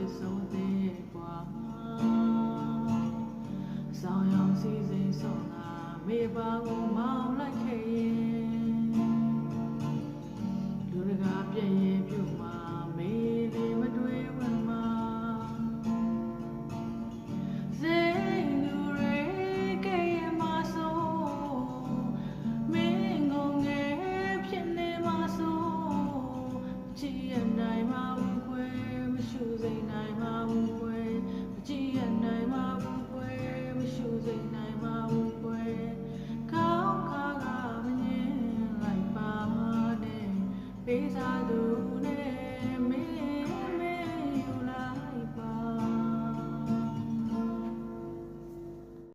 ချစ်ဆုံးသေးကွာဆောင်ရောင်စီစဉ်ဆောင်တာမေပါကိုမောင်းလိုက်ခဲ့ရင်လူတကာပြည့်ရင်ပြုတ်မှာမေဒီမတွေ့ဝင်မှာစေလူရေကဲမှာဆိုမင်းငုံငယ်ဖြစ်နေမှာဆိုချစ်ရ pesado.